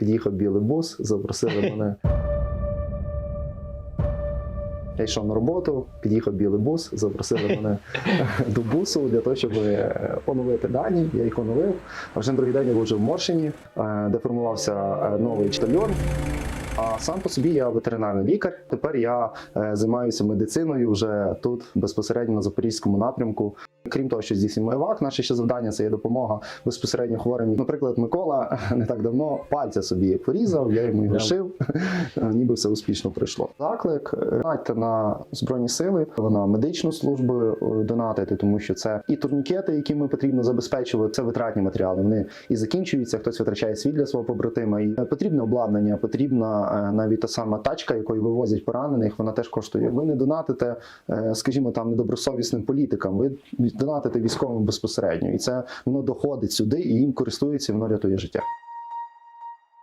під'їхав білий бус, запросили мене. Я йшов на роботу, під'їхав білий бус, запросили мене до бусу для того, щоб е, оновити дані. Я їх оновив. А вже на другий день я був вже в Моршині, е, де формувався е, новий батальйон. А сам по собі я ветеринарний лікар. Тепер я займаюся медициною вже тут, безпосередньо на запорізькому напрямку. Крім того, що здійснюємо ЕВАК, наше ще завдання це є допомога безпосередньо хворим. Наприклад, Микола не так давно пальця собі порізав, я йому його шив, ніби все успішно пройшло. Заклик е, донатьте на збройні сили, на медичну службу е, донатити, тому що це і турнікети, які ми потрібно забезпечувати, це витратні матеріали. Вони і закінчуються. Хтось витрачає світ для свого побратима. І е, потрібне обладнання, потрібна навіть та сама тачка, якою вивозять поранених. Вона теж коштує. Ви не донатите, скажімо, там недобросовісним політикам. Ви донатите військовим безпосередньо, і це воно доходить сюди, і їм користується, і воно рятує життя.